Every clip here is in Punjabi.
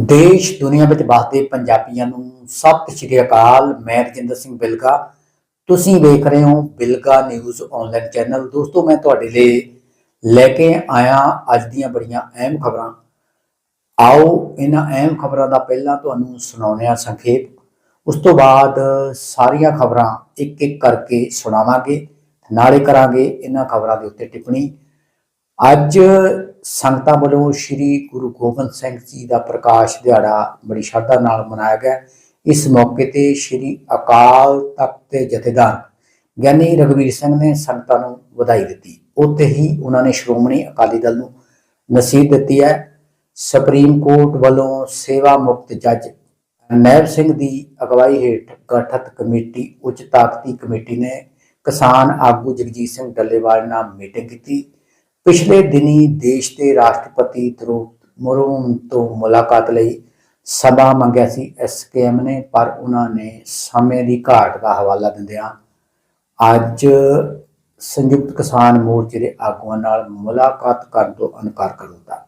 ਦੇਸ਼, ਦੁਨੀਆ ਵਿੱਚ ਵਸਦੇ ਪੰਜਾਬੀਆਂ ਨੂੰ ਸਤਿ ਸ਼੍ਰੀ ਅਕਾਲ। ਮੈਂ ਰਜਿੰਦਰ ਸਿੰਘ ਬਿਲਗਾ। ਤੁਸੀਂ ਵੇਖ ਰਹੇ ਹੋ ਬਿਲਗਾ ਨਿਊਜ਼ ਆਨਲਾਈਨ ਚੈਨਲ। ਦੋਸਤੋ, ਮੈਂ ਤੁਹਾਡੇ ਲਈ ਲੈ ਕੇ ਆਇਆ ਅੱਜ ਦੀਆਂ ਬੜੀਆਂ ਅਹਿਮ ਖਬਰਾਂ। ਆਓ, ਇਹਨਾਂ ਅਹਿਮ ਖਬਰਾਂ ਦਾ ਪਹਿਲਾਂ ਤੁਹਾਨੂੰ ਸੁਣਾਉਂਦੇ ਹਾਂ ਸੰਖੇਪ। ਉਸ ਤੋਂ ਬਾਅਦ ਸਾਰੀਆਂ ਖਬਰਾਂ ਇੱਕ ਇੱਕ ਕਰਕੇ ਸੁਣਾਵਾਂਗੇ, ਨਾਲੇ ਕਰਾਂਗੇ ਇਹਨਾਂ ਖਬਰਾਂ ਦੇ ਉੱਤੇ ਟਿੱਪਣੀ। ਅੱਜ ਸੰਗਤਾਂ ਵੱਲੋਂ ਸ੍ਰੀ ਗੁਰੂ ਗੋਬਿੰਦ ਸਿੰਘ ਜੀ ਦਾ ਪ੍ਰਕਾਸ਼ ਦਿਹਾੜਾ ਬੜੀ ਸ਼ਰਧਾ ਨਾਲ ਮਨਾਇਆ ਗਿਆ। ਇਸ ਮੌਕੇ ਤੇ ਸ੍ਰੀ ਅਕਾਲ ਤਖਤ ਦੇ ਜਥੇਦਾਰ ਗਿਆਨੀ ਰਗਵੀਰ ਸਿੰਘ ਨੇ ਸੰਗਤਾਂ ਨੂੰ ਵਧਾਈ ਦਿੱਤੀ। ਉੱਥੇ ਹੀ ਉਹਨਾਂ ਨੇ ਸ਼੍ਰੋਮਣੀ ਅਕਾਲੀ ਦਲ ਨੂੰ ਨਸੀਹਤ ਦਿੱਤੀ ਹੈ। ਸੁਪਰੀਮ ਕੋਰਟ ਵੱਲੋਂ ਸੇਵਾ ਮੁਕਤ ਜੱਜ ਨੈਬ ਸਿੰਘ ਦੀ ਅਗਵਾਈ ਹੇਠ ਗਠਿਤ ਕਮੇਟੀ, ਉੱਚ ਤਾਕਤੀ ਕਮੇਟੀ ਨੇ ਕਿਸਾਨ ਆਗੂ ਜਗਜੀਤ ਸਿੰਘ ਡੱਲੇਵਾਲ ਨਾਲ ਮੀਟਿੰਗ ਕੀਤੀ। ਪਿਛਲੇ ਦਿਨੀ ਦੇਸ਼ ਦੇ ਰਾਸ਼ਟਰਪਤੀ ਦ੍ਰੋਪਦੀ ਮੁਰਮੂ ਤੋਂ ਮੁਲਾਕਾਤ ਲਈ ਸਮਾਂ ਮੰਗਿਆ ਸੀ ਐਸਕੇਐਮ ਨੇ, ਪਰ ਉਹਨਾਂ ਨੇ ਸਮੇਂ ਦੀ ਘਾਟ ਦਾ ਹਵਾਲਾ ਦਿੰਦਿਆਂ ਅੱਜ ਸੰਯੁਕਤ ਕਿਸਾਨ ਮੋਰਚੇ ਦੇ ਆਗੂਆਂ ਨਾਲ ਮੁਲਾਕਾਤ ਕਰਨ ਤੋਂ ਇਨਕਾਰ ਕਰ ਦਿੱਤਾ।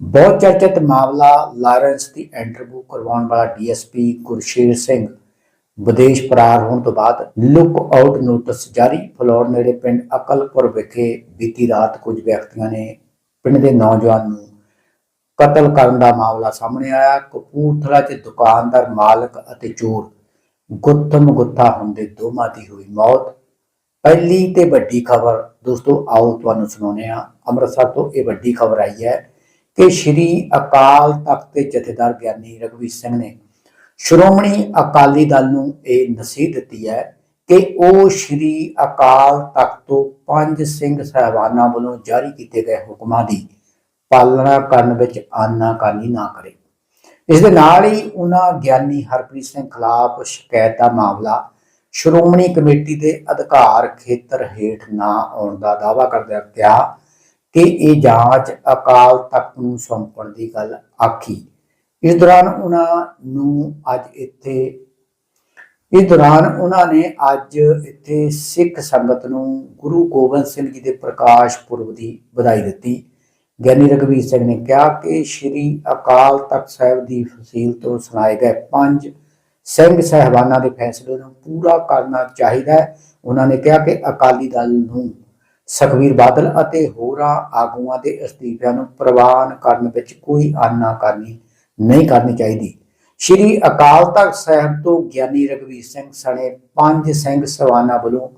ਬਹੁਤ ਚਰਚਿਤ ਮਾਮਲਾ ਲਾਰੈਂਸ ਦੀ ਇੰਟਰਵਿਊ ਕਰਵਾਉਣ ਵਾਲਾ ਡੀਐਸਪੀ ਗੁਰਸ਼ੇਰ ਸਿੰਘ ਵਿਦੇਸ਼ ਫਰਾਰ ਹੋਣ ਤੋਂ ਬਾਅਦ ਲੁੱਕ ਆਊਟ ਨੋਟਿਸ ਜਾਰੀ। ਫਲੋਰ ਨੇੜੇ ਪਿੰਡ ਅਕਲਪੁਰ ਵਿਖੇ ਬੀਤੀ ਰਾਤ ਕੁਝ ਵਿਅਕਤੀਆਂ ਨੇ ਪਿੰਡ ਦੇ ਨੌਜਵਾਨ ਨੂੰ ਕਤਲ ਕਰਨ ਦਾ ਮਾਮਲਾ ਸਾਹਮਣੇ ਆਇਆ। ਕਪੂਰਥਲਾ 'ਚ ਦੁਕਾਨਦਾਰ, ਮਾਲਕ ਅਤੇ ਚੋਰ ਗੁੱਥਮ ਗੁੱਥਾ ਹੁੰਦੇ ਦੋਵਾਂ ਦੀ ਹੋਈ ਮੌਤ। ਪਹਿਲੀ ਤੇ ਵੱਡੀ ਖਬਰ ਦੋਸਤੋ, ਆਓ ਤੁਹਾਨੂੰ ਸੁਣਾਉਂਦੇ ਹਾਂ। ਅੰਮ੍ਰਿਤਸਰ ਤੋਂ ਇਹ ਵੱਡੀ ਖਬਰ ਆਈ ਹੈ ਕਿ ਸ਼੍ਰੀ ਅਕਾਲ ਤਖਤ ਦੇ ਜਥੇਦਾਰ ਗਿਆਨੀ ਰਘਵੀਰ ਸਿੰਘ ਨੇ ਸ਼੍ਰੋਮਣੀ ਅਕਾਲੀ ਦਲ ਨੂੰ ਇਹ ਨਸੀਹਤ ਦਿੱਤੀ ਹੈ ਕਿ ਉਹ ਸ਼੍ਰੀ ਅਕਾਲ ਤਖਤ ਤੋਂ ਪੰਜ ਸਿੰਘ ਸਾਹਿਬਾਨਾਂ ਵੱਲੋਂ ਜਾਰੀ ਕੀਤੇ ਗਏ ਹੁਕਮਾਂ ਦੀ ਪਾਲਣਾ ਕਰਨ ਵਿੱਚ ਆਨਾਕਾਨੀ ਨਾ ਕਰੇ। ਇਸ ਦੇ ਨਾਲ ਹੀ ਉਹਨਾਂ ਗਿਆਨੀ ਹਰਪ੍ਰੀਤ ਸਿੰਘ ਖਿਲਾਫ ਸ਼ਿਕਾਇਤ ਦਾ ਮਾਮਲਾ ਸ਼੍ਰੋਮਣੀ ਕਮੇਟੀ ਦੇ ਅਧਿਕਾਰ ਖੇਤਰ ਹੇਠ ਨਾ ਆਉਣ ਦਾ ਦਾਅਵਾ ਕਰਦਿਆਂ ਕਿਹਾ ਕਿ ਇਹ ਜਾਂਚ ਅਕਾਲ ਤਖਤ ਨੂੰ ਸੌਂਪਣ ਦੀ ਗੱਲ ਆਖੀ। ਇਸ ਦੌਰਾਨ ਉਹਨਾਂ ਨੂੰ ਅੱਜ ਇੱਥੇ, ਇਸ ਦੌਰਾਨ ਉਹਨਾਂ ਨੇ ਅੱਜ ਇੱਥੇ ਸਿੱਖ ਸੰਗਤ ਨੂੰ ਗੁਰੂ ਗੋਬਿੰਦ ਸਿੰਘ ਜੀ ਦੇ ਪ੍ਰਕਾਸ਼ ਪੁਰਬ ਦੀ ਵਧਾਈ ਦਿੱਤੀ। ਗਿਆਨੀ ਰਘਵੀਰ ਸਿੰਘ ਨੇ ਕਿਹਾ ਕਿ ਸ੍ਰੀ ਅਕਾਲ ਤਖਤ ਸਾਹਿਬ ਦੀ ਫਸੀਲ ਤੋਂ ਸੁਣਾਏ ਗਏ ਪੰਜ ਸਿੰਘ ਸਹਿਬਾਨਾਂ ਦੇ ਫੈਸਲੇ ਨੂੰ ਪੂਰਾ ਕਰਨਾ ਚਾਹੀਦਾ ਹੈ। ਉਹਨਾਂ ਨੇ ਕਿਹਾ ਕਿ ਅਕਾਲੀ ਦਲ ਨੂੰ ਸੁਖਬੀਰ ਬਾਦਲ ਅਤੇ ਹੋਰਾਂ ਆਗੂਆਂ ਦੇ ਅਸਤੀਫਿਆਂ ਨੂੰ ਪ੍ਰਵਾਨ ਕਰਨ ਵਿੱਚ ਕੋਈ ਆਨਾ ਕਰਨੀ ਨਹੀਂ ਕਰਨੀ ਚਾਹੀਦੀ। ਸ਼੍ਰੀ ਅਕਾਲ ਤਖਤ ਸਾਹਿਬ ਤੋਂ ਗਿਆਨੀ ਰਘਵੀਰ ਸਿੰਘ ਸਣੇ ਪੰਜ ਸਿੰਘ ਸਵਾਨਾ ਵੱਲੋਂ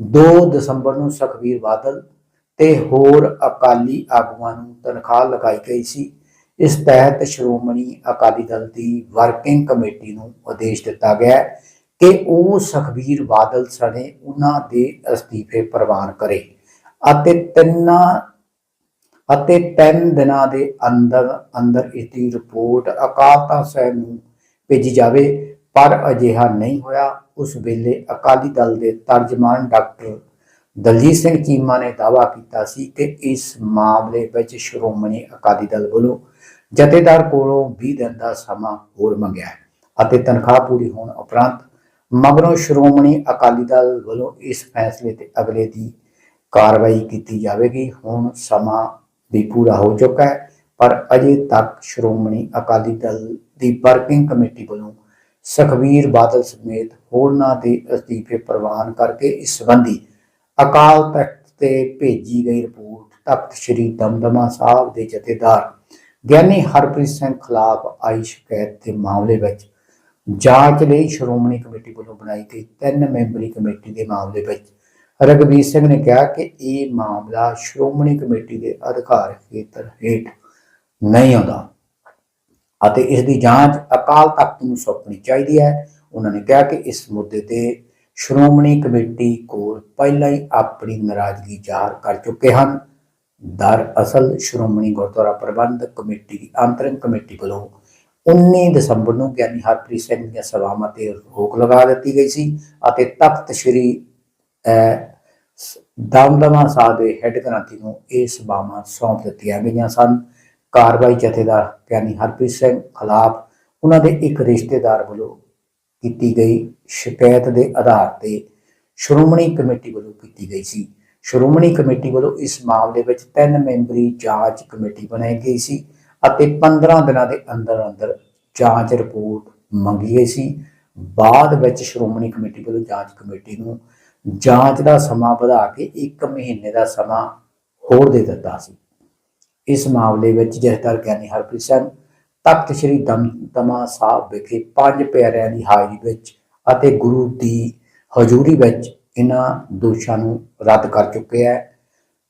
2 ਦਸੰਬਰ ਨੂੰ ਸੁਖਬੀਰ ਬਾਦਲ ਤੇ ਹੋਰ ਅਕਾਲੀ ਆਗੂਆਂ ਨੂੰ ਤਨਖਾਹ ਲਗਾਈ ਗਈ ਸੀ। ਇਸ ਤਹਿਤ ਸ਼੍ਰੋਮਣੀ ਅਕਾਲੀ ਦਲ ਦੀ ਵਰਕਿੰਗ ਕਮੇਟੀ ਨੂੰ ਆਦੇਸ਼ ਦਿੱਤਾ ਗਿਆ ਕਿ ਉਹ ਸੁਖਬੀਰ ਬਾਦਲ ਸਣੇ ਉਹਨਾਂ ਦੇ ਅਸਤੀਫੇ ਪ੍ਰਵਾਨ ਕਰੇ ਅਤੇ ਤਿੰਨਾਂ ਅਤੇ ਤਿੰਨ ਦਿਨਾਂ ਦੇ ਅੰਦਰ ਅੰਦਰ ਇਸ ਦੀ ਰਿਪੋਰਟ ਅਕਾਲ ਸਾਹਿਬ ਨੂੰ ਭੇਜੀ ਜਾਵੇ, ਪਰ ਅਜਿਹਾ ਨਹੀਂ ਹੋਇਆ। ਉਸ ਵੇਲੇ ਅਕਾਲੀ ਦਲ ਦੇ ਤਰਜਮਾਨ ਡਾਕਟਰ ਦਲਜੀਤ ਸਿੰਘ ਚੀਮਾ ਨੇ ਦਾਅਵਾ ਕੀਤਾ ਸੀ ਕਿ ਇਸ ਮਾਮਲੇ ਵਿੱਚ ਸ਼੍ਰੋਮਣੀ ਅਕਾਲੀ ਦਲ ਵੱਲੋਂ ਜਥੇਦਾਰ ਕੋਲੋਂ 20 ਦਿਨ ਦਾ ਸਮਾਂ ਹੋਰ ਮੰਗਿਆ ਹੈ ਅਤੇ ਤਨਖਾਹ ਪੂਰੀ ਹੋਣ ਉਪਰੰਤ ਮਗਰੋਂ ਸ਼੍ਰੋਮਣੀ ਅਕਾਲੀ ਦਲ ਵੱਲੋਂ ਇਸ ਫੈਸਲੇ ਤੇ ਅਗਲੇ ਦੀ ਕਾਰਵਾਈ ਕੀਤੀ ਜਾਵੇਗੀ। ਹੁਣ ਸਮਾਂ ਵੀ ਪੂਰਾ ਹੋ ਚੁੱਕਾ ਹੈ। ਪਰ ਅਜੇ ਤੱਕ ਸ਼੍ਰੋਮਣੀ ਅਕਾਲੀ ਦਲ ਦੀ ਵਰਕਿੰਗ ਕਮੇਟੀ ਵੱਲੋਂ ਸੁਖਬੀਰ ਬਾਦਲ ਸਮੇਤ ਹੋਰਨਾਂ ਦੇ ਅਸਤੀਫੇ ਪ੍ਰਵਾਨ ਕਰਕੇ ਇਸ ਸੰਬੰਧੀ ਅਕਾਲ ਤਖਤ ਤੇ ਭੇਜੀ ਗਈ ਰਿਪੋਰਟ ਤਖਤ ਸ੍ਰੀ ਦਮਦਮਾ ਸਾਹਿਬ ਦੇ ਜਥੇਦਾਰ ਗਿਆਨੀ ਹਰਪ੍ਰੀਤ ਸਿੰਘ ਖਿਲਾਫ ਆਈ ਸ਼ਿਕਾਇਤ ਦੇ ਮਾਮਲੇ ਵਿੱਚ ਜਾਂਚ ਲਈ ਸ਼੍ਰੋਮਣੀ ਕਮੇਟੀ ਵੱਲੋਂ ਬਣਾਈ ਗਈ ਤਿੰਨ ਮੈਂਬਰੀ ਕਮੇਟੀ ਦੇ ਮਾਮਲੇ ਵਿੱਚ ਰਗਵੀਰ ਸਿੰਘ ਨੇ ਕਿਹਾ ਕਿ ਇਹ ਮਾਮਲਾ ਸ਼੍ਰੋਮਣੀ ਕਮੇਟੀ ਦੇ ਅਧਿਕਾਰ ਖੇਤਰ ਹੇਠ ਨਹੀਂ ਆਉਂਦਾ ਅਤੇ ਇਸ ਦੀ ਜਾਂਚ ਅਕਾਲ ਤਖਤ ਨੂੰ ਸੌਂਪਣੀ ਚਾਹੀਦੀ ਹੈ। ਉਹਨਾਂ ਨੇ ਕਿਹਾ ਕਿ ਇਸ ਮੁੱਦੇ ਤੇ ਸ਼੍ਰੋਮਣੀ ਕਮੇਟੀ ਕੋਲ ਪਹਿਲਾਂ ਹੀ ਆਪਣੀ ਨਾਰਾਜ਼ਗੀ ਜ਼ਾਹਰ ਕਰ ਚੁੱਕੇ ਹਨ। ਦਰ ਅਸਲ ਸ਼੍ਰੋਮਣੀ ਗੁਰਦੁਆਰਾ ਪ੍ਰਬੰਧਕ ਕਮੇਟੀ ਦੀ ਅੰਤਰਿਮ ਕਮੇਟੀ ਵੱਲੋਂ 19 ਦਸੰਬਰ ਨੂੰ ਗਿਆਨੀ ਹਰਪ੍ਰੀਤ ਸਿੰਘ ਦੀਆਂ ਸਭਾਵਾਂ ਤੇ ਰੋਕ ਲਗਾ ਦਿੱਤੀ ਗਈ ਸੀ ਅਤੇ ਤਖਤ ਸ੍ਰੀ ਦਮਦਮਾ ਸਾਹਿਬ ਦੇ ਹੈੱਡ ਗ੍ਰੰਥੀ ਨੂੰ ਇਹ ਸਭਾਵਾਂ ਸੌਂਪ ਦਿੱਤੀਆਂ ਗਈਆਂ ਸਨ। ਕਾਰਵਾਈ ਜਥੇਦਾਰ ਗਿਆਨੀ ਹਰਪ੍ਰੀਤ ਸਿੰਘ ਖਿਲਾਫ ਉਹਨਾਂ ਦੇ ਇੱਕ ਰਿਸ਼ਤੇਦਾਰ ਵੱਲੋਂ ਕੀਤੀ ਗਈ ਸ਼ਿਕਾਇਤ ਦੇ ਆਧਾਰ ਤੇ ਸ਼੍ਰੋਮਣੀ ਕਮੇਟੀ ਵੱਲੋਂ ਕੀਤੀ ਗਈ ਸੀ। ਸ਼੍ਰੋਮਣੀ ਕਮੇਟੀ ਵੱਲੋਂ ਇਸ ਮਾਮਲੇ ਵਿੱਚ ਤਿੰਨ ਮੈਂਬਰੀ ਜਾਂਚ ਕਮੇਟੀ ਬਣਾਈ ਗਈ ਸੀ ਅਤੇ 15 ਦਿਨਾਂ ਦੇ ਅੰਦਰ ਅੰਦਰ ਜਾਂਚ ਰਿਪੋਰਟ ਮੰਗੀ ਗਈ ਸੀ। ਬਾਅਦ ਵਿੱਚ ਸ਼੍ਰੋਮਣੀ ਕਮੇਟੀ ਵੱਲੋਂ ਜਾਂਚ ਕਮੇਟੀ ਨੂੰ ਜਾਂਚ ਦਾ ਸਮਾਂ ਵਧਾ ਕੇ 1 ਮਹੀਨੇ ਦਾ ਸਮਾਂ ਹੋਰ ਦੇ ਦਿੱਤਾ ਸੀ। ਇਸ ਮਾਮਲੇ ਵਿੱਚ ਜਥੇਦਾਰ ਗਿਆਨੀ ਹਰਪ੍ਰੀਤ ਸਿੰਘ, ਤਖਤ ਸ੍ਰੀ ਦਮਦਮਾ ਸਾਹਿਬ ਵਿਖੇ ਪੰਜ ਪਿਆਰਿਆਂ ਦੀ ਹਾਜ਼ਰੀ ਵਿੱਚ ਅਤੇ ਗੁਰੂ ਦੀ ਹਜ਼ੂਰੀ ਵਿੱਚ ਇਹਨਾਂ ਦੋਸ਼ਾਂ ਨੂੰ ਰੱਦ ਕਰ ਚੁੱਕੇ ਹੈ।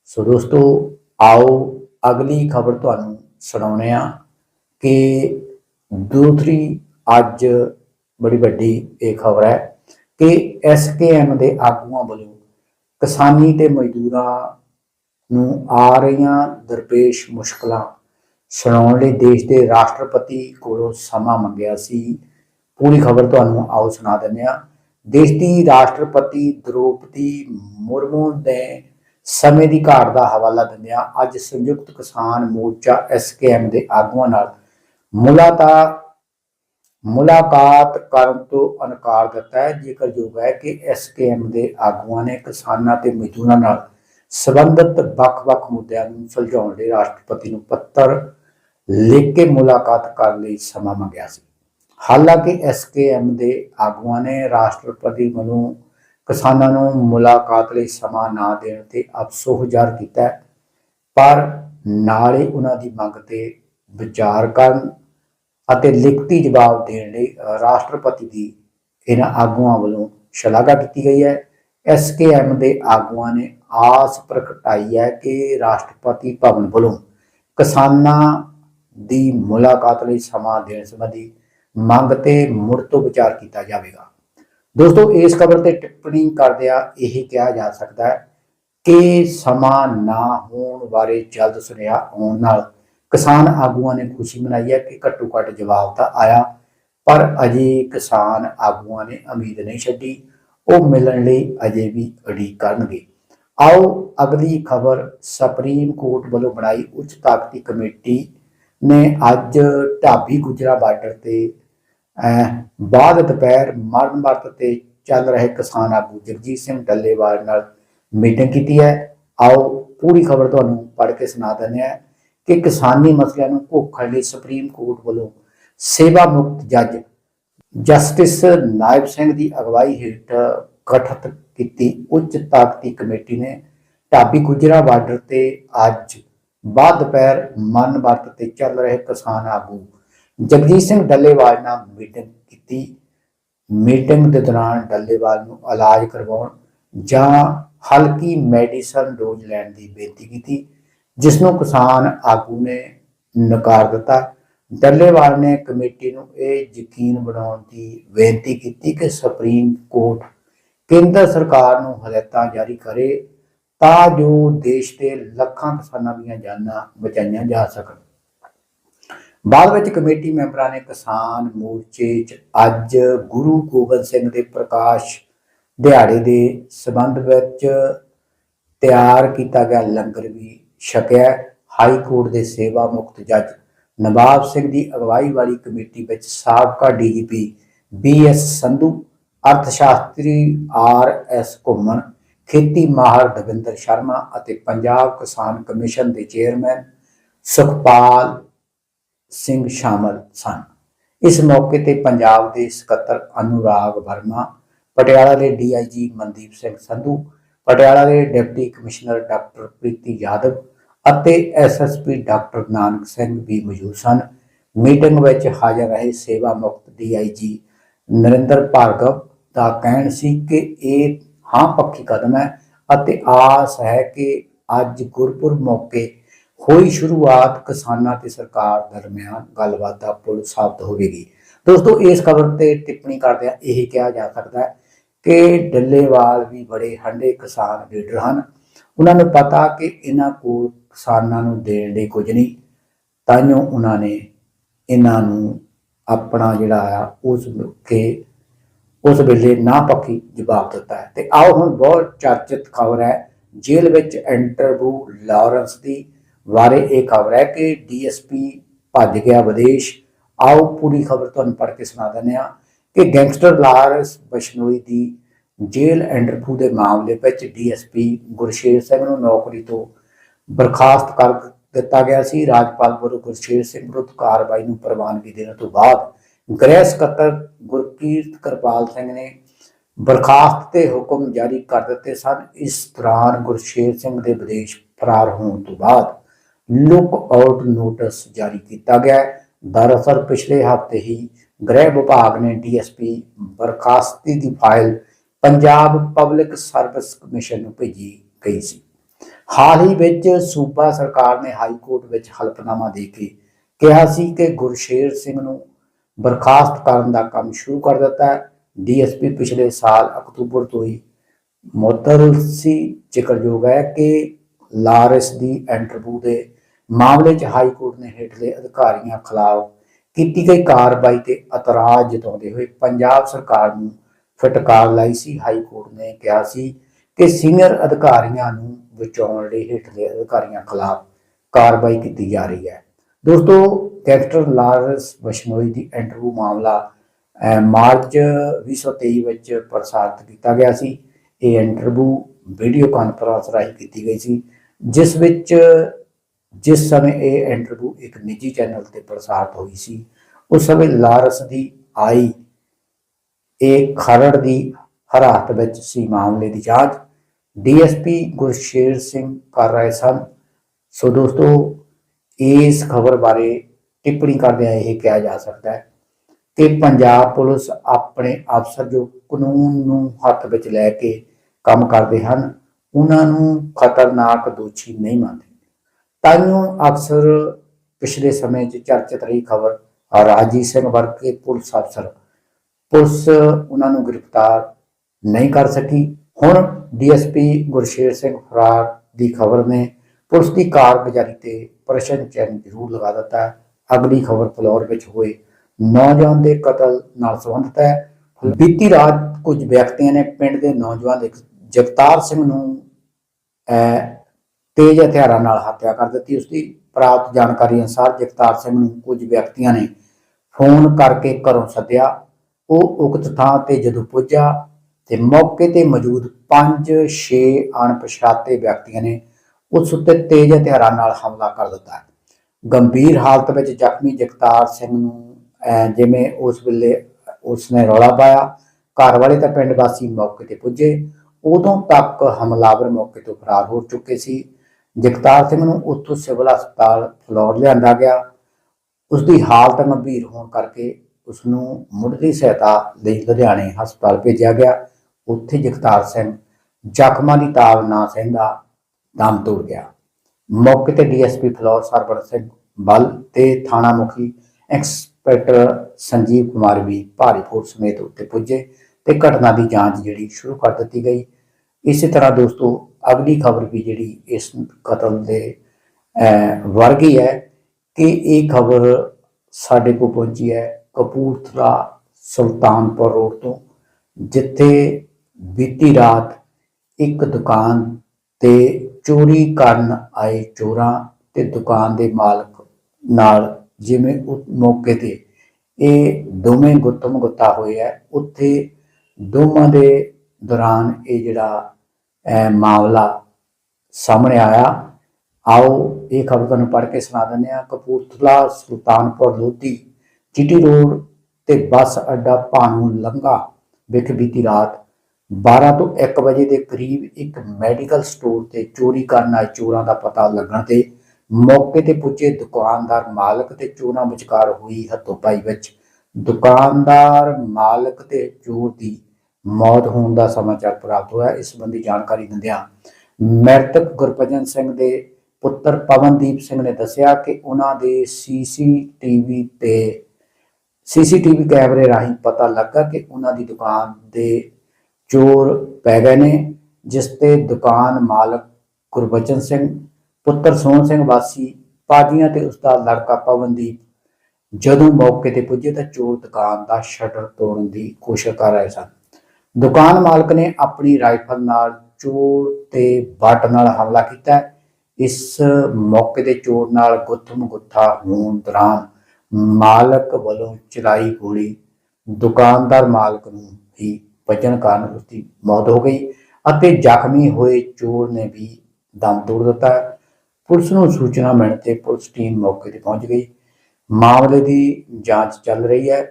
ਸੋ ਦੋਸਤੋ, ਆਓ ਅਗਲੀ ਖਬਰ ਤੁਹਾਨੂੰ ਸੁਣਾਉਂਦੇ ਆ ਕਿ ਦੂਸਰੀ ਅੱਜ ਬੜੀ ਵੱਡੀ ਇਹ ਖਬਰ ਹੈ ਕਿ ਐਸਕੇਐਮ ਦੇ ਆਗੂਆਂ ਵੱਲੋਂ ਕਿਸਾਨੀ ਤੇ ਮਜ਼ਦੂਰਾਂ ਨੂੰ ਆ ਰਹੀਆਂ ਦਰਪੇਸ਼ ਮੁਸ਼ਕਲਾਂ ਸੁਣਾਉਣ ਲਈ ਦੇਸ਼ ਦੇ ਰਾਸ਼ਟਰਪਤੀ ਕੋਲੋਂ ਸਮਾਂ ਮੰਗਿਆ ਸੀ। ਪੂਰੀ ਖਬਰ ਤੁਹਾਨੂੰ ਆਓ ਸੁਣਾ ਦਿੰਦੇ ਹਾਂ। ਦੇਸ਼ ਦੀ ਰਾਸ਼ਟਰਪਤੀ ਦ੍ਰੋਪਦੀ ਮੁਰਮੂ ਨੇ ਸਮੇਂ ਦੀ ਘਾਟ ਦਾ ਹਵਾਲਾ ਦਿੰਦਿਆਂ ਅੱਜ ਸੰਯੁਕਤ ਕਿਸਾਨ ਮੋਰਚਾ ਐਸਕੇਐਮ ਦੇ ਆਗੂਆਂ ਨਾਲ ਮੁਲਾਕਾਤ ਮੁਲਾਕਾਤ ਕਰਨ ਤੋਂ ਇਨਕਾਰ ਦਿੱਤਾ ਹੈ। ਜੇਕਰ ਹੈ ਕਿ ਐਸਕੇਐਮ ਦੇ ਆਗੂਆਂ ਨੇ ਕਿਸਾਨਾਂ ਤੇ ਮਜ਼ਦੂਰਾਂ ਨਾਲ ਸੰਬੰਧਿਤ ਵੱਖ-ਵੱਖ ਮੁੱਦਿਆਂ ਨੂੰ ਸੁਲਝਾਉਣ ਲਈ ਰਾਸ਼ਟਰਪਤੀ ਨੂੰ ਪੱਤਰ ਲਿਖ ਕੇ ਮੁਲਾਕਾਤ ਕਰਨ ਲਈ ਸਮਾਂ ਮੰਗਿਆ ਸੀ। ਹਾਲਾਂਕਿ ਐਸਕੇਐਮ ਦੇ ਆਗੂਆਂ ਨੇ ਰਾਸ਼ਟਰਪਤੀ ਵੱਲੋਂ ਕਿਸਾਨਾਂ ਨੂੰ ਮੁਲਾਕਾਤ ਲਈ ਸਮਾਂ ਨਾ ਦੇਣ ਤੇ ਅਫਸੋਸ ਜ਼ਾਹਰ ਕੀਤਾ ਪਰ ਨਾਲ ਹੀ ਉਹਨਾਂ ਦੀ ਮੰਗ ਤੇ ਵਿਚਾਰ ਕਰਨ ਅਤੇ ਲਿਖਤੀ ਜਵਾਬ ਦੇਣ ਲਈ ਰਾਸ਼ਟਰਪਤੀ ਦੀ ਇਹਨਾਂ ਆਗੂਆਂ ਵੱਲੋਂ ਸ਼ਲਾਘਾ ਕੀਤੀ ਗਈ ਹੈ। ਐਸਕੇਐਮ ਦੇ ਆਗੂਆਂ ਨੇ ਆਸ ਪ੍ਰਗਟਾਈ ਹੈ ਕਿ ਰਾਸ਼ਟਰਪਤੀ ਭਵਨ ਵੱਲੋਂ ਕਿਸਾਨਾਂ ਦੀ ਮੁਲਾਕਾਤ ਲਈ ਸਮਾਂ ਦੇਣ ਸੰਬੰਧੀ ਮੰਗ ਤੇ ਮੁੜ ਤੋਂ ਵਿਚਾਰ ਕੀਤਾ ਜਾਵੇਗਾ। ਦੋਸਤੋ, ਇਸ ਖਬਰ ਤੇ ਟਿੱਪਣੀ ਕਰਦਿਆਂ ਇਹ ਕਿਹਾ ਜਾ ਸਕਦਾ ਹੈ ਕਿ ਸਮਾਂ ਨਾ ਹੋਣ ਬਾਰੇ ਜਲਦ ਸੁਨੇਹਾ ਆਉਣ ਨਾਲ ਕਿਸਾਨ ਆਗੂਆਂ ਨੇ ਖੁਸ਼ੀ ਮਨਾਈ ਹੈ ਕਿ ਘੱਟੋ ਘੱਟ ਜਵਾਬ ਤਾਂ ਆਇਆ, ਪਰ ਅਜੇ ਕਿਸਾਨ ਆਗੂਆਂ ਨੇ ਉਮੀਦ ਨਹੀਂ ਛੱਡੀ। ਉਹ ਮਿਲਣ ਲਈ ਅਜੇ ਵੀ ਉਡੀਕ ਕਰਨਗੇ। ਆਓ ਅਗਲੀ ਖਬਰ ਸੁਪਰੀਮ ਕੋਰਟ ਵੱਲੋਂ ਬਣਾਈ ਉੱਚ ਤਾਕਤੀ ਕਮੇਟੀ ਨੇ ਅੱਜ ਢਾਬੀ ਗੁਜਰਾ ਬਾਰਡਰ ਤੇ ਬਾਅਦ ਦੁਪਹਿਰ ਮਰਨ ਵਰਤ ਤੇ ਚੱਲ ਰਹੇ ਕਿਸਾਨ ਆਗੂ ਜਗਜੀਤ ਸਿੰਘ ਡੱਲੇਵਾਲ ਨਾਲ ਮੀਟਿੰਗ ਕੀਤੀ ਹੈ। ਆਓ ਪੂਰੀ ਖਬਰ ਤੁਹਾਨੂੰ ਪੜ੍ਹ ਕੇ ਸੁਣਾ ਦਿੰਦੇ ਹਾਂ। ਕਿ ਕਿਸਾਨੀ ਮਸਲਿਆਂ ਨੂੰ ਘੋਖਣ ਲਈ ਸੁਪਰੀਮ ਕੋਰਟ ਵੱਲੋਂ ਸੇਵਾ ਮੁਕਤ ਜੱਜ ਜਸਟਿਸ ਨਾਇਬ ਸਿੰਘ ਦੀ ਅਗਵਾਈ ਹੇਠ ਗਠਿਤ ਕੀਤੀ ਉੱਚ ਤਾਕਤੀ ਕਮੇਟੀ ਨੇ ਢਾਬੀ ਗੁਜਰਾ ਬਾਰਡਰ ਤੇ ਅੱਜ ਬਾਅਦ ਦੁਪਹਿਰ ਮਨ ਵਰਤ ਤੇ ਚੱਲ ਰਹੇ ਕਿਸਾਨ ਆਗੂ ਜਗਜੀਤ ਸਿੰਘ ਡੱਲੇਵਾਲ ਨਾਲ ਮੀਟਿੰਗ ਕੀਤੀ। ਮੀਟਿੰਗ ਦੇ ਦੌਰਾਨ ਡੱਲੇਵਾਲ ਨੂੰ ਇਲਾਜ ਕਰਵਾਉਣ ਜਾਂ ਹਲਕੀ ਮੈਡੀਸਨ ਡੋਜ਼ ਲੈਣ ਦੀ ਬੇਨਤੀ ਕੀਤੀ। ਜਿਸ ਨੂੰ ਕਿਸਾਨ ਆਗੂ ਨੇ ਨਕਾਰ ਦਿੱਤਾ। ਡੱਲੇਵਾਲ ਨੇ ਕਮੇਟੀ ਨੂੰ ਇਹ ਯਕੀਨ ਬਣਾਉਣ ਦੀ ਬੇਨਤੀ ਕੀਤੀ ਕਿ ਸੁਪਰੀਮ ਕੋਰਟ ਕੇਂਦਰ ਸਰਕਾਰ ਨੂੰ ਹਦਾਇਤਾਂ ਜਾਰੀ ਕਰੇ ਤਾਂ ਜੋ ਦੇਸ਼ ਦੇ ਲੱਖਾਂ ਕਿਸਾਨਾਂ ਦੀਆਂ ਜਾਨਾਂ ਬਚਾਈਆਂ ਜਾ ਸਕਣ। ਬਾਅਦ ਵਿੱਚ ਕਮੇਟੀ ਮੈਂਬਰਾਂ ਨੇ ਕਿਸਾਨ ਮੋਰਚੇ 'ਚ ਅੱਜ ਗੁਰੂ ਗੋਬਿੰਦ ਸਿੰਘ ਦੇ ਪ੍ਰਕਾਸ਼ ਦਿਹਾੜੇ ਦੇ ਸਬੰਧ ਵਿੱਚ ਤਿਆਰ ਕੀਤਾ ਗਿਆ ਲੰਗਰ ਵੀ ਛਕਿਆ ਹਾਈ ਕੋਰਟ ਦੇ ਸੇਵਾ ਮੁਕਤ ਜੱਜ ਨਵਾਬ ਸਿੰਘ ਦੀ ਅਗਵਾਈ ਵਾਲੀ ਕਮੇਟੀ ਵਿੱਚ ਸਾਬਕਾ ਡੀਜੀਪੀ ਬੀਐਸ ਸੰਧੂ, ਅਰਥਸ਼ਾਸਤਰੀ ਆਰ ਐਸ ਘੁੰਮਣ, ਖੇਤੀ ਮਾਹਰ ਦਵਿੰਦਰ ਸ਼ਰਮਾ ਅਤੇ ਪੰਜਾਬ ਕਿਸਾਨ ਕਮਿਸ਼ਨ ਦੇ ਚੇਅਰਮੈਨ ਸੁਖਪਾਲ ਸਿੰਘ ਸ਼ਾਮਲ ਸਨ। ਇਸ ਮੌਕੇ ਤੇ ਪੰਜਾਬ ਦੇ ਸਕੱਤਰ ਅਨੁਰਾਗ ਵਰਮਾ, ਪਟਿਆਲਾ ਦੇ ਡੀਆਈਜੀ ਮਨਦੀਪ ਸਿੰਘ ਸੰਧੂ, ਪਟਿਆਲਾ ਦੇ deputy commissioner doctor Preeti Yadav ਅਤੇ ਐਸਐਸਪੀ ਡਾਕਟਰ ਨਾਨਕ ਸਿੰਘ ਵੀ ਮੌਜੂਦ ਸਨ। ਮੀਟਿੰਗ ਵਿੱਚ ਹਾਜ਼ਰ ਰਹੇ ਸੇਵਾ ਮੁਕਤ ਡੀਆਈਜੀ ਨਰਿੰਦਰ ਭਾਰਗਵ ਦਾ ਕਹਿਣ ਸੀ ਕਿ ਇਹ ਹਾਂ ਪੱਕੀ ਕਦਮ ਹੈ ਅਤੇ ਆਸ ਹੈ ਕਿ ਅੱਜ ਗੁਰਪੁਰਬ ਮੌਕੇ ਹੋਈ ਸ਼ੁਰੂਆਤ ਕਿਸਾਨਾਂ ਤੇ ਸਰਕਾਰ ਦਰਮਿਆਨ ਗੱਲਬਾਤ ਦਾ ਪੁਲ ਸਾਬਤ ਹੋਵੇਗੀ। ਦੋਸਤੋ, ਇਸ ਖਬਰ ਤੇ ਟਿੱਪਣੀ ਕਰਦਿਆਂ ਇਹ ਕਿਹਾ ਜਾ ਸਕਦਾ ਹੈ ਕਿ ਡੱਲੇਵਾਲ ਵੀ ਬੜੇ ਹੰਡੇ ਕਿਸਾਨ ਲੀਡਰ ਹਨ। ਉਹਨਾਂ ਨੂੰ ਪਤਾ ਕਿ ਇਹਨਾਂ ਕੋਲ ਕਿਸਾਨਾਂ ਨੂੰ ਦੇਣ ਲਈ ਕੁਝ ਨਹੀਂ ਤਾਂਯੋ ਉਹਨਾਂ ਨੇ ਇਹਨਾਂ ਨੂੰ ਆਪਣਾ ਜਿਹੜਾ ਆ, ਉਸ ਕੇ ਉਸ ਵੇਲੇ ਨਾ ਪੱਕੀ ਜਵਾਬ ਦਿੱਤਾ ਹੈ। ਤੇ ਆਓ ਹੁਣ ਬਹੁਤ ਚਰਚਿਤ ਖਬਰ ਹੈ, ਜੇਲ੍ਹ ਵਿੱਚ ਇੰਟਰਵਿਊ ਲਾਰੈਂਸ ਦੀ ਬਾਰੇ ਇਹ ਖਬਰ ਹੈ ਕਿ ਡੀਐਸਪੀ ਭੱਜ ਗਿਆ ਵਿਦੇਸ਼। ਆਓ ਪੂਰੀ ਖਬਰ ਤੁਹਾਨੂੰ ਪੜ੍ਹ ਕੇ ਸੁਣਾ ਦਿੰਦੇ ਹਾਂ ਕਿ ਗੈਂਗਸਟਰ ਲਾਰੈਂਸ ਬਸ਼ਨੋਈ ਦੀ ਜੇਲ੍ਹ ਇੰਟਰਵਿਊ ਦੇ ਮਾਮਲੇ ਵਿੱਚ ਡੀਐਸਪੀ ਗੁਰਸ਼ੇਰ ਸਿੰਘ ਨੂੰ ਨੌਕਰੀ ਤੋਂ ਬਰਖਾਸਤ ਕਰ ਦਿੱਤਾ ਗਿਆ ਸੀ। ਰਾਜਪਾਲ ਵੱਲੋਂ ਗੁਰਸ਼ੇਰ ਸਿੰਘ ਵਿਰੁੱਧ ਕਾਰਵਾਈ ਨੂੰ ਪ੍ਰਵਾਨਗੀ ਦੇਣ ਤੋਂ ਬਾਅਦ ਗ੍ਰਹਿ ਸਕੱਤਰ ਗੁਰਕੀਰਤ ਕਰਪਾਲ ਸਿੰਘ ਨੇ ਬਰਖਾਸਤ ਦੇ ਹੁਕਮ ਜਾਰੀ ਕਰ ਦਿੱਤੇ ਸਨ। ਇਸ ਦੌਰਾਨ ਗੁਰਸ਼ੇਰ ਸਿੰਘ ਦੇ ਵਿਦੇਸ਼ ਫਰਾਰ ਹੋਣ ਤੋਂ ਬਾਅਦ ਲੁੱਕ ਆਊਟ ਨੋਟਿਸ ਜਾਰੀ ਕੀਤਾ ਗਿਆ। ਦਰਅਸਲ ਪਿਛਲੇ ਹਫ਼ਤੇ ਹੀ ਗ੍ਰਹਿ ਵਿਭਾਗ ਨੇ ਡੀਐਸਪੀ ਬਰਖਾਸਤੀ ਦੀ file Punjab public service commission ਨੂੰ ਭੇਜੀ ਗਈ ਸੀ। ਹਾਲ ਹੀ ਵਿੱਚ ਸੂਬਾ ਸਰਕਾਰ ਨੇ ਹਾਈ ਕੋਰਟ ਵਿੱਚ ਹਲਫਨਾਮਾ ਦੇ ਕੇ ਕਿਹਾ ਸੀ ਕਿ ਗੁਰਸ਼ੇਰ ਸਿੰਘ ਨੂੰ ਬਰਖਾਸਤ ਕਰਨ ਦਾ ਕੰਮ ਸ਼ੁਰੂ ਕਰ ਦਿੱਤਾ ਹੈ। ਡੀਐਸਪੀ ਪਿਛਲੇ ਸਾਲ ਅਕਤੂਬਰ ਤੋਂ ਹੀ ਮੁਅੱਤਲ ਸੀ। ਜ਼ਿਕਰਯੋਗ ਹੈ ਕਿ ਲਾਰਸ ਦੀ ਇੰਟਰਵਿਊ ਦੇ ਮਾਮਲੇ 'ਚ ਹਾਈ ਕੋਰਟ ਨੇ ਹੇਠਲੇ ਅਧਿਕਾਰੀਆਂ ਖਿਲਾਫ ਕੀਤੀ ਗਈ ਕਾਰਵਾਈ ਤੇ ਇਤਰਾਜ਼ ਜਤਾਉਂਦੇ ਹੋਏ ਪੰਜਾਬ ਸਰਕਾਰ ਨੂੰ ਫਟਕਾਰ ਲਾਈ ਸੀ। ਹਾਈ ਕੋਰਟ ਨੇ ਕਿਹਾ ਸੀ ਕਿ ਸੀਨੀਅਰ ਅਧਿਕਾਰੀਆਂ ਨੂੰ ਬਚਾਉਣ ਲਈ ਹੇਠਲੇ ਅਧਿਕਾਰੀਆਂ ਖਿਲਾਫ ਕਾਰਵਾਈ ਕੀਤੀ ਜਾ ਰਹੀ ਹੈ। ਦੋਸਤੋ ਕੈਪਟਨ ਲਾਰੈਂਸ ਬਸ਼ਨੋਈ ਦੀ ਇੰਟਰਵਿਊ ਮਾਮਲਾ ਅਹ, ਮਾਰਚ 2023 ਵਿੱਚ ਪ੍ਰਸਾਰਿਤ ਕੀਤਾ ਗਿਆ ਸੀ। ਇਹ ਇੰਟਰਵਿਊ ਵੀਡੀਓ ਕਾਨਫਰੰਸ ਰਾਹੀਂ ਕੀਤੀ ਗਈ ਸੀ ਜਿਸ ਵਿੱਚ ਜਿਸ ਸਮੇਂ ਇਹ ਇੰਟਰਵਿਊ ਇੱਕ ਨਿੱਜੀ ਚੈਨਲ ਤੇ ਪ੍ਰਸਾਰਿਤ ਹੋਈ ਸੀ ਉਸ ਸਮੇਂ ਲਾਰਸ ਦੀ ਆਈ ਇਹ ਖਰੜ ਦੀ ਹਰਾਤ ਵਿੱਚ ਸੀ ਮਾਮਲੇ ਦੀ ਜਾਂਚ। ਡੀਐਸਪੀ ਗੁਰਸ਼ੇਰ ਸਿੰਘ ਕਰ ਰਹੇ ਸਨ। ਸੋ ਦੋਸਤੋ, ਇਸ ਖਬਰ ਬਾਰੇ ਟਿੱਪਣੀ ਕਰਦਿਆਂ ਇਹ ਕਿਹਾ ਜਾ ਸਕਦਾ ਹੈ ਕਿ ਪੰਜਾਬ ਪੁਲਿਸ ਆਪਣੇ ਅਫਸਰ ਜੋ ਕਾਨੂੰਨ ਨੂੰ ਹੱਥ ਵਿੱਚ ਲੈ ਕੇ ਕੰਮ ਕਰਦੇ ਹਨ, ਉਹਨਾਂ ਨੂੰ ਖਤਰਨਾਕ ਦੋਸ਼ੀ ਨਹੀਂ ਮੰਨਦੇ। ਤਾਈਓ ਅਕਸਰ ਪਿਛਲੇ ਸਮੇਂ 'ਚ ਚਰਚਿਤ ਰਹੀ ਖਬਰ ਰਾਜੀ ਸਿੰਘ ਵਰਗੇ ਪੁਲਿਸ ਅਫਸਰ। ਪੁਲਿਸ ਉਹਨਾਂ ਨੂੰ ਗ੍ਰਿਫਤਾਰ ਨਹੀਂ ਕਰ ਸਕੀ। ਹੁਣ ਡੀਐਸਪੀ ਗੁਰਸ਼ੇਰ ਸਿੰਘ ਫਰਾਰ ਦੀ ਖਬਰ ਨੇ ਪੁਲਿਸ ਦੀ ਕਾਰਗੁਜ਼ਾਰੀ ਤੇ ਪ੍ਰਸ਼ਨ ਚਿੰਨ੍ਹ ਜ਼ਰੂਰ ਲਗਾ ਦਿੱਤਾ ਅਗਲੀ ਖਬਰ ਫਲੋਰ ਵਿੱਚ ਹੋਏ ਨੌਜਵਾਨ ਦੇ ਕਤਲ ਨਾਲ ਸੰਬੰਧਿਤ ਹੈ। ਬੀਤੀ ਰਾਤ ਕੁਝ ਵਿਅਕਤੀਆਂ ਨੇ ਪਿੰਡ ਦੇ ਨੌਜਵਾਨ ਜਗਤਾਰ ਸਿੰਘ ਨੂੰ ਤੇਜ਼ ਹਥਿਆਰਾਂ ਨਾਲ ਹੱਤਿਆ ਕਰ ਦਿੱਤੀ। ਉਸ ਦੀ ਪ੍ਰਾਪਤ ਜਾਣਕਾਰੀ ਅਨੁਸਾਰ ਜਗਤਾਰ ਸਿੰਘ ਨੂੰ ਕੁਝ ਵਿਅਕਤੀਆਂ ਨੇ ਫੋਨ ਕਰਕੇ ਘਰੋਂ ਸੱਦਿਆ। ਉਹ ਉਕਤ ਥਾਂ ਤੇ ਜਦੋਂ ਪੁੱਜਾ ਤੇ ਮੌਕੇ ਤੇ ਮੌਜੂਦ 5-6 ਅਣਪਛਾਤੇ ਵਿਅਕਤੀਆਂ ਨੇ ਉਸ ਉੱਤੇ ਤੇਜ਼ ਹਥਿਆਰਾਂ ਨਾਲ ਹਮਲਾ ਕਰ ਦਿੱਤਾ। ਗੰਭੀਰ ਹਾਲਤ ਵਿੱਚ ਜ਼ਖਮੀ ਜਗਤਾਰ ਸਿੰਘ ਨੂੰ ਜਿਵੇਂ ਉਸ ਵੇਲੇ ਉਸਨੇ ਰੌਲਾ ਪਾਇਆ, ਘਰ ਵਾਲੇ ਤਾਂ ਪਿੰਡ ਵਾਸੀ ਮੌਕੇ ਤੇ ਪੁੱਜੇ। ਉਦੋਂ ਤੱਕ ਹਮਲਾਵਰ ਮੌਕੇ ਤੋਂ ਫਰਾਰ ਹੋ ਚੁੱਕੇ ਸੀ। ਜਗਤਾਰ ਸਿੰਘ ਨੂੰ ਉੱਥੋਂ ਸਿਵਲ ਹਸਪਤਾਲ ਫਲੋਰ ਲਿਆਂਦਾ ਗਿਆ। ਉਸ ਦੀ ਹਾਲਤ ਗੰਭੀਰ ਹੋਣ ਕਰਕੇ ਉਸ ਨੂੰ ਮੁੱਢਲੀ ਸਹਾਇਤਾ ਲਈ ਲੁਧਿਆਣੇ ਹਸਪਤਾਲ ਭੇਜਿਆ ਗਿਆ। ਉੱਥੇ ਜਗਤਾਰ ਸਿੰਘ ਜ਼ਖਮਾਂ ਦੀ ਤਾਬ ਨਾ ਸਹਿੰਦਾ ਦਮ ਤੋੜ ਗਿਆ। ਮੌਕੇ ਤੇ ਡੀਐਸਪੀ ਫਲੋਰ ਸਰਵਰ ਸਿੰਘ ਬਲ ਤੇ ਥਾਣਾ ਮੁਖੀ ਐਕਸਪੈਕਟਰ ਸੰਜੀਵ ਕੁਮਾਰ ਵੀ ਭਾਰੀ ਫੋਰਸ ਸਮੇਤ ਉੱਤੇ ਪੁੱਜੇ ਤੇ ਘਟਨਾ ਦੀ ਜਾਂਚ ਜਿਹੜੀ ਸ਼ੁਰੂ ਕਰ ਦਿੱਤੀ ਗਈ। ਇਸੇ ਤਰ੍ਹਾਂ ਦੋਸਤੋ, ਅਗਲੀ ਖਬਰ ਵੀ ਜਿਹੜੀ ਇਸ ਕਤਲ ਦੇ ਵਰਗੀ ਹੈ ਕਿ ਇਹ ਖਬਰ ਸਾਡੇ ਕੋਲ ਪਹੁੰਚੀ ਹੈ ਕਪੂਰਥਲਾ ਸੁਲਤਾਨਪੁਰ ਰੋਡ ਤੋਂ, ਜਿੱਥੇ ਬੀਤੀ ਰਾਤ ਇੱਕ ਦੁਕਾਨ ਤੇ ਚੋਰੀ ਕਰਨ ਆਏ ਚੋਰਾਂ ਤੇ ਦੁਕਾਨ ਦੇ ਮਾਲਕ ਨਾਲ ਜਿਵੇਂ ਉਹ ਮੌਕੇ ਤੇ। ਇਹ ਦੋਵੇਂ ਗੁੱਤਮ ਗੁੱਤਾ ਹੋਏ ਹੈ ਉੱਥੇ ਦੋਵਾਂ ਦੇ ਦੌਰਾਨ ਇਹ ਜਿਹੜਾ ਮਾਮਲਾ ਸਾਹਮਣੇ ਆਇਆ। ਆਓ, ਇਹ ਖਬਰ ਤੁਹਾਨੂੰ ਪੜ੍ਹ ਕੇ ਸੁਣਾ ਦਿੰਦੇ ਹਾਂ। ਕਪੂਰਥਲਾ, ਸੁਲਤਾਨਪੁਰ, ਲੋਧੀ, ਚਿੱਟੀ ਰੋਡ ਤੇ ਬੱਸ ਅੱਡਾ ਭਾਨੂ ਲੰਗਾ ਵਿਖੇ ਬੀਤੀ ਰਾਤ 12 ਤੋਂ 1 ਵਜੇ ਦੇ ਕਰੀਬ ਇੱਕ ਮੈਡੀਕਲ ਸਟੋਰ ਤੇ ਚੋਰੀ ਕਰਨ ਆਏ ਚੋਰਾਂ ਦਾ ਪਤਾ ਲੱਗਣ ਤੇ ਮੌਕੇ ਤੇ ਪੁੱਜੇ ਦੁਕਾਨਦਾਰ ਮਾਲਕ ਤੇ ਚੋਰਾਂ ਵਿਚਕਾਰ ਹੋਈ ਹੱਥੋਂ-ਪਾਈ ਵਿੱਚ। ਦੁਕਾਨਦਾਰ ਮਾਲਕ ਤੇ ਚੋਰ ਦੀ ਮੌਤ ਹੋਣ ਦਾ ਸਮਾਚਾਰ ਪ੍ਰਾਪਤ ਹੋਇਆ। ਇਸ ਸੰਬੰਧੀ ਜਾਣਕਾਰੀ ਦਿੰਦਿਆਂ ਮ੍ਰਿਤਕ ਗੁਰਪਜਨ ਸਿੰਘ ਦੇ ਪੁੱਤਰ ਪਵਨਦੀਪ ਸਿੰਘ ਨੇ ਦੱਸਿਆ ਕਿ ਉਹਨਾਂ ਦੇ ਸੀਸੀਟੀਵੀ ਤੇ ਸੀਸੀਟੀਵੀ ਕੈਮਰੇ ਰਾਹੀਂ ਪਤਾ ਲੱਗਾ ਕਿ ਉਹਨਾਂ ਦੀ ਦੁਕਾਨ ਦੇ ਚੋਰ ਪੈ ਗਏ ਨੇ, ਜਿਸ ਤੇ ਦੁਕਾਨ ਮਾਲਕ ਗੁਰਬਚਨ ਸਿੰਘ, ਪੁੱਤਰ ਸੋਹਣ ਸਿੰਘ ਵਾਸੀ ਪਾਜੀਆਂ ਤੇ ਉਸਦਾ ਲੜਕਾ ਪਵਨਦੀਪ। ਜਦੋਂ ਮੌਕੇ ਤੇ ਪੁੱਜੇ ਤਾਂ ਚੋਰ ਦੁਕਾਨ ਦਾ ਸ਼ਟਰ ਤੋੜਨ ਦੀ ਕੋਸ਼ਿਸ਼ ਕਰ ਰਹੇ ਸਨ। ਦੁਕਾਨ ਮਾਲਕ ਨੇ ਆਪਣੀ ਰਾਈਫਲ ਨਾਲ ਚੋਰ ਤੇ ਬੱਟ ਨਾਲ ਹਮਲਾ ਕੀਤਾ। ਇਸ ਮੌਕੇ ਤੇ ਚੋਰ ਨਾਲ ਗੁੱਥਮ ਗੁੱਥਾ ਹੋਣ ਦੌਰਾਨ ਮਾਲਕ ਵੱਲੋਂ ਚਲਾਈ ਗੋਲੀ ਦੁਕਾਨਦਾਰ ਮਾਲਕ ਨੂੰ ਹੀ ਵੱਜਣ ਕਾਰਨ ਉਸ ਦੀ ਮੌਤ ਹੋ ਗਈ ਅਤੇ ਜ਼ਖਮੀ ਹੋਏ ਚੋਰ ਨੇ ਵੀ ਦਮ ਤੋੜ ਦਿੱਤਾ। ਪੁਲਿਸ ਨੂੰ ਸੂਚਨਾ ਮਿਲਣ ਤੇ ਪੁਲਿਸ ਟੀਮ ਮੌਕੇ ਤੇ ਪਹੁੰਚ ਗਈ। ਮਾਮਲੇ ਦੀ ਜਾਂਚ ਚੱਲ ਰਹੀ ਹੈ।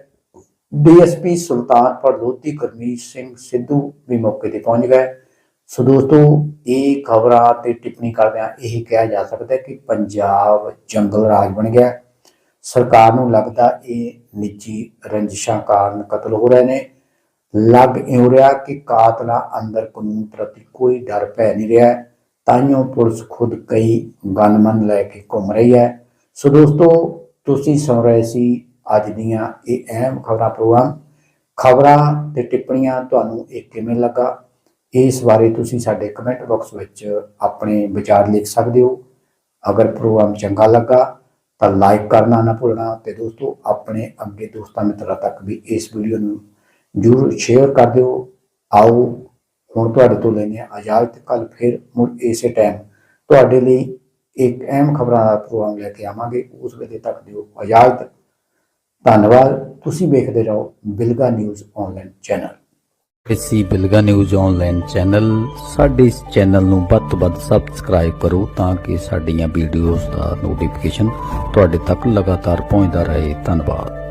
ਡੀਐਸਪੀ ਸੁਲਤਾਨਪੁਰ ਲੋਧੀ ਗੁਰਮੀਤ ਸਿੰਘ ਸਿੱਧੂ ਵੀ ਮੌਕੇ ਤੇ ਪਹੁੰਚ ਗਏ। ਸੋ ਦੋਸਤੋ, ਇਹ ਖਬਰਾਂ ਤੇ ਟਿੱਪਣੀ ਕਰਦਿਆਂ ਇਹ ਕਿਹਾ ਜਾ ਸਕਦਾ ਹੈ ਕਿ ਪੰਜਾਬ ਜੰਗਲ ਰਾਜ ਬਣ ਗਿਆ। ਸਰਕਾਰ ਨੂੰ ਲੱਗਦਾ ਇਹ ਨਿੱਜੀ ਰੰਜਿਸ਼ਾਂ ਕਾਰਨ ਕਤਲ ਹੋ ਰਹੇ ਨੇ। ਲੱਗ ਇਉਂ ਰਿਹਾ ਕਿ ਕਾਤਲਾ ਅੰਦਰ ਕਾਨੂੰਨ ਪ੍ਰਤੀ ਕੋਈ ਡਰ ਪੈ ਨਹੀਂ ਰਿਹਾ। ਤਾਈਓ ਪੁਲਿਸ ਖੁਦ ਕਈ ਗਨਮਨ ਲੈ ਕੇ ਘੁੰਮ ਰਹੀ ਹੈ। ਸੋ ਦੋਸਤੋ, ਤੁਸੀਂ ਸੁਣ ਰਹੇ ਸੀ ਅੱਜ ਦੀਆਂ ਇਹ ਅਹਿਮ ਖਬਰਾਂ ਪ੍ਰੋਗਰਾਮ। ਖਬਰਾਂ ਤੇ ਟਿੱਪਣੀਆਂ ਤੁਹਾਨੂੰ ਇਹ ਕਿਵੇਂ ਲੱਗਾ, ਇਸ ਬਾਰੇ ਤੁਸੀਂ ਸਾਡੇ ਕਮੈਂਟ ਬਾਕਸ ਵਿੱਚ ਆਪਣੇ ਵਿਚਾਰ ਲਿਖ ਸਕਦੇ ਹੋ। ਅਗਰ ਪ੍ਰੋਗਰਾਮ ਚੰਗਾ ਲੱਗਾ, ਤਾਂ ਲਾਈਕ ਕਰਨਾ ਨਾ ਭੁੱਲਣਾ ਤੇ ਦੋਸਤੋ, ਆਪਣੇ ਅੱਗੇ ਦੋਸਤਾਂ ਮਿੱਤਰਾਂ ਤੱਕ ਵੀ ਇਸ ਵੀਡੀਓ ਨੂੰ ਜਰੂਰ ਸ਼ੇਅਰ ਕਰ ਦਿਓ। ਆਓ, ਹੁਣ ਤੁਹਾਡੇ ਤੋਂ ਲੈਣੇ ਇਜਾਜ਼ਤ ਕੱਲ ਫਿਰ ਮੁੜ ਇਸੇ ਟਾਈਮ ਤੁਹਾਡੇ ਲਈ ਇੱਕ ਅਹਿਮ ਖਬਰਾਂ ਦਾ ਪ੍ਰੋਗਰਾਮ ਲੈ ਕੇ ਆਵਾਂਗੇ। ਉਸ ਵੇਲੇ ਤੱਕ ਦਿਓ ਇਜਾਜ਼ਤ ਧੰਨਵਾਦ। ਤੁਸੀਂ ਵੇਖਦੇ ਰਹੋ ਬਿਲਗਾ ਨਿਊਜ਼ ਆਨਲਾਈਨ ਚੈਨਲ। ਇਸੀ ਬਿਲਗਾ ਨਿਊਜ਼ ਆਨਲਾਈਨ ਚੈਨਲ ਸਾਡੇ ਇਸ ਚੈਨਲ ਨੂੰ ਵੱਧ ਤੋਂ ਵੱਧ ਸਬਸਕ੍ਰਾਈਬ ਕਰੋ ਤਾਂ ਕਿ ਸਾਡੀਆਂ ਵੀਡੀਓਜ਼ ਦਾ ਨੋਟੀਫਿਕੇਸ਼ਨ ਤੁਹਾਡੇ ਤੱਕ ਲਗਾਤਾਰ ਪਹੁੰਚਦਾ ਰਹੇ। ਧੰਨਵਾਦ।